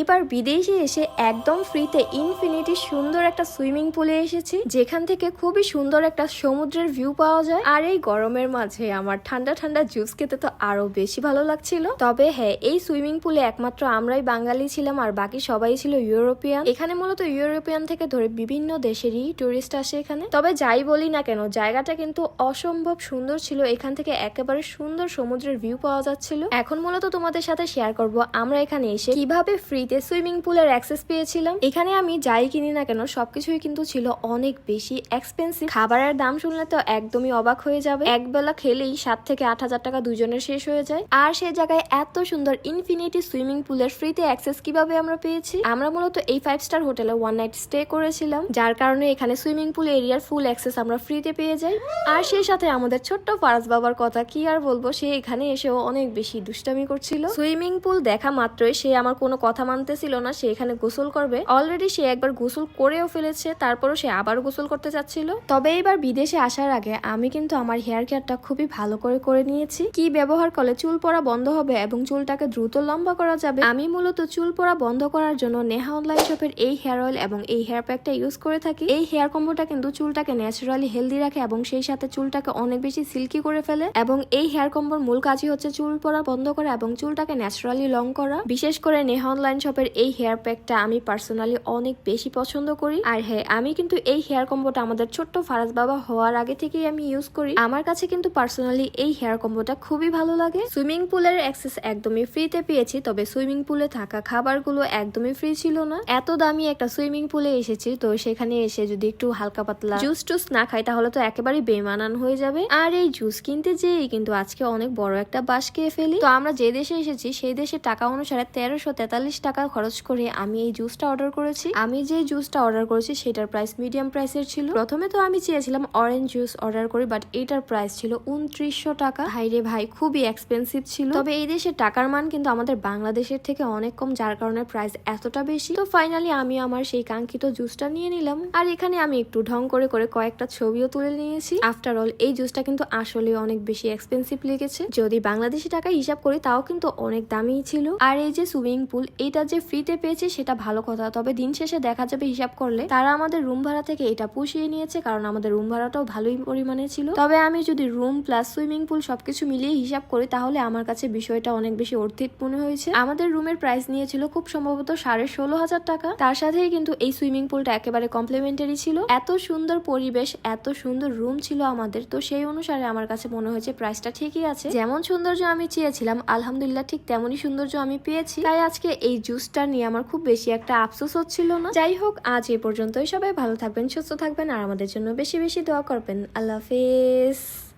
এবার বিদেশে এসে একদম ফ্রিতে ইনফিনিটি সুন্দর একটা সুইমিং পুলে এসেছি, যেখান থেকে খুবই সুন্দর একটা সমুদ্রের ভিউ পাওয়া যায়। আর এই গরমের মাঝে আমার ঠান্ডা ঠান্ডা জুস খেতে তো আরও বেশি ভালো লাগছিল। তবে হ্যাঁ এই সুইমিং পুলে একমাত্র আমরাই বাঙালি ছিলাম আর বাকি সবাই ছিল ইউরোপিয়ান। এখানে মূলত ইউরোপিয়ান থেকে ধরে বিভিন্ন দেশেরই টুরিস্ট আসে এখানে। তবে যাই বলি না কেন, জায়গাটা কিন্তু অসম্ভব সুন্দর ছিল। এখান থেকে একেবারে সুন্দর সমুদ্রের ভিউ পাওয়া যাচ্ছিল। এখন মূলত তোমাদের সাথে শেয়ার করব আমরা এখানে এসে কীভাবে ফ্রিতে সুইমিং পুলের অ্যাক্সেস পেয়েছিলাম। এখানে আমি যাই কিনি না কেন, সবকিছুই কিন্তু ছিল অনেক বেশি এক্সপেন্সিভ খাবারের দাম শুনলে তো একদমই অবাক হয়ে যাবে। এক বেলা খেলেই সাত থেকে আট হাজার টাকা দুজনের শেষ হয়ে যায়। আর সেই জায়গায় এত সুন্দর ইনফিনিটি সুইমিং পুলের ফ্রিতে অ্যাক্সেস কীভাবে আমরা পেয়েছি? আমরা মূলত এই ফাইভ স্টার হোটেলে ওয়ান নাইট স্টে করেছিলাম, যার কারণে এখানে সুইমিং পুল এরিয়ার ফুল অ্যাক্সেস আমরা ফ্রিতে পেয়ে যাই। আর সেই সাথে আমাদের ছোট্ট ফারাজ বাবার কথা কি আর বলব, সে এখানে এসেও অনেক বেশি দুষ্টামি করছিল। সুইমিং পুল দেখা মাত্রই সে আমার কোনো কথা মানতেছিল না, সে এখানে গোসল করবে। অলরেডি সে একবার গোসল করেও ফেলেছে, তারপরও সে আবার গোসল করতে চাচ্ছিল তবে এবার বিদেশে আসার আগে আমি কিন্তু আমার হেয়ার কেয়ারটা খুবই ভালো করে করে নিয়েছি। কি ব্যবহার করলে চুল পড়া বন্ধ হবে এবং চুলটাকে দ্রুত লম্বা করা যাবে? আমি মূলত চুল পড়া বন্ধ করার জন্য নেহা অনলাইন শপের এই হেয়ার অয়েল এবং এই হেয়ার প্যাকটা ইউজ করে থাকি। এই হেয়ার কম্বোটা কিন্তু চুলটাকে ন্যাচারালি হেলদি রাখে এবং সেই সাথে চুলটাকে অনেক বেশি সিল্কি করে ফেলে। এবং এই হেয়ার কম্বোর মূল কাজই হচ্ছে চুল পড়া বন্ধ করা এবং চুলটাকে ন্যাচারালি লং করা। বিশেষ করে নেহা অনলাইন শপের এই হেয়ার প্যাকটা আমি পার্সোনালি অনেক বেশি পছন্দ করি। আর হ্যাঁ আমি কিন্তু এই হেয়ার কম্বোটা আমাদের ছোট্ট ফারাজ বাবা হওয়ার আগে থেকেই আমি ইউজ করি। আমার কাছে কিন্তু পার্সোনালি এই হেয়ার কম্বোটা খুবই ভালো লাগে। সুইমিং পুলের অ্যাক্সেস একদমই ফ্রিতে পেয়েছি, তবে সুইমিং পুলে থাকা খাবারগুলো একদমই ফ্রি ছিল না। এত দামি একটা সুইমিং পুলে এসেছি, তো সেখানে এসে যদি একটু হালকা পাতলা জুস টুস না খাই, তাহলে তো একেবারে বেমানান হয়ে যাবে। আর এই জুস কিনতে যেই কিন্তু আজকে অনেক বড় একটা বাস খেয়ে ফেলি। তো আমরা যে দেশে এসেছি, সেই দেশে টাকা অনুসারে তেরোশো তেতাল্লিশ টাকা খরচ করে আমি এই জুসটা অর্ডার করেছি। আমি যে জুসটা অর্ডার করেছি, সেটার প্রাইস মিডিয়াম প্রাইসের ছিল। প্রথমে তো আমি চেয়েছিলাম অরেঞ্জ জুস অর্ডার করি বাট এটার প্রাইস ছিল উনত্রিশশো টাকা। ভাই রে ভাই, খুবই এক্সপেন্সিভ ছিল। তবে এই দেশের টাকার মান কিন্তু আমাদের বাংলাদেশের থেকে অনেক কম, যার কারণে প্রাইস এতটা বেশি। তো ফাইনালি আমি আমার সেই কাঙ্ক্ষিত জুসটা নিয়ে নিলাম। আর এখানে আমি একটু ঢং করে করে কয়েকটা ছবিও তুলে নিয়েছি। আফটার অল এই জুসটা কিন্তু আসলে অনেক বেশি এক্সপেন্সিভ লেগেছে। যদি বাংলাদেশি টাকা হিসাব করি, তাও কিন্তু অনেক দামি ছিল। আর এই যে সুইমিং পুল এটা যে ফ্রিতে পেয়েছি সেটা ভালো কথা। তবে দিন শেষে দেখা যাবে হিসাব করলে তারা আমাদের রুম ভাড়া থেকে এটা পুষিয়ে নিয়েছে কারণ আমাদের রুম ভাড়াটাও ভালোই পরিমাণে ছিল। তবে আমি যদি রুম প্লাস সুইমিং পুল সবকিছু মিলিয়ে হিসাব করি তাহলে আমার কাছে বিষয়টা অনেক বেশি অর্থিত মনে হয়েছে। আমাদের রুমের প্রাইস নিয়েছিল খুব সম্ভবত সাড়ে ষোলো হাজার টাকা। তার সাথেই কিন্তু এই সুইমিং পুলটা একেবারে কমপ্লিমেন্টারি ছিল। এত সুন্দর পরিবেশ, এত সুন্দর রুম ছিল আমাদের, তো সেই অনুসারে আমার কাছে মনে হয়েছে প্রাইসটা ঠিকই আছে। যেমন সৌন্দর্য আমি চেয়েছিলাম, আলহামদুলিল্লাহ ঠিক তেমনই সৌন্দর্য আমি পেয়েছি। তাই আজকে এই জুসটা নিয়ে আমার খুব বেশি একটা আফসোস হচ্ছিল না। যাই হোক, আজ এ পর্যন্তই। সবাই ভালো থাকবেন, সুস্থ থাকবেন, আর আমাদের জন্য বেশি বেশি দোয়া করবেন। আল্লাহ হাফেজ।